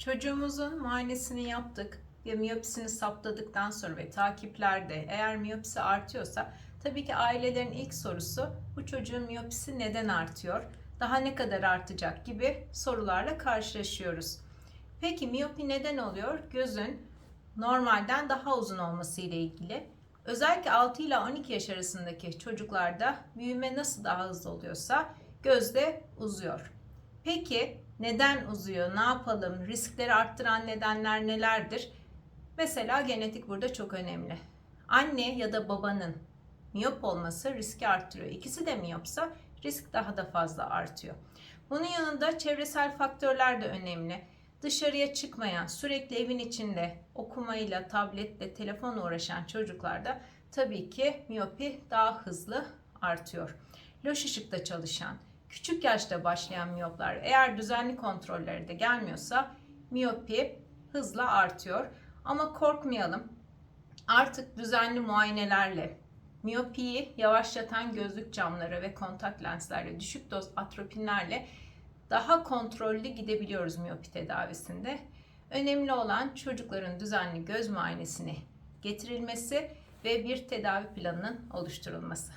Çocuğumuzun muayenesini yaptık ve miyopisini saptadıktan sonra ve takiplerde eğer miyopisi artıyorsa tabii ki ailelerin ilk sorusu bu çocuğun miyopisi neden artıyor? Daha ne kadar artacak gibi sorularla karşılaşıyoruz. Peki miyopi neden oluyor? Gözün normalden daha uzun olması ile ilgili. Özellikle 6 ile 12 yaş arasındaki çocuklarda büyüme nasıl daha hızlı oluyorsa gözde uzuyor. Peki neden uzuyor? Ne yapalım? Riskleri arttıran nedenler nelerdir? Mesela genetik burada çok önemli. Anne ya da babanın miyop olması riski arttırıyor. İkisi de miyopsa risk daha da fazla artıyor. Bunun yanında çevresel faktörler de önemli. Dışarıya çıkmayan, sürekli evin içinde okumayla, tabletle, telefonla uğraşan çocuklarda tabii ki miyopi daha hızlı artıyor. Loş ışıkta çalışan, küçük yaşta başlayan miyoplar eğer düzenli kontrolleri de gelmiyorsa miyopi hızla artıyor. Ama korkmayalım. Artık düzenli muayenelerle miyopiyi yavaşlatan gözlük camları ve kontak lenslerle düşük doz atropinlerle daha kontrollü gidebiliyoruz miyopi tedavisinde. Önemli olan çocukların düzenli göz muayenesini getirilmesi ve bir tedavi planının oluşturulması.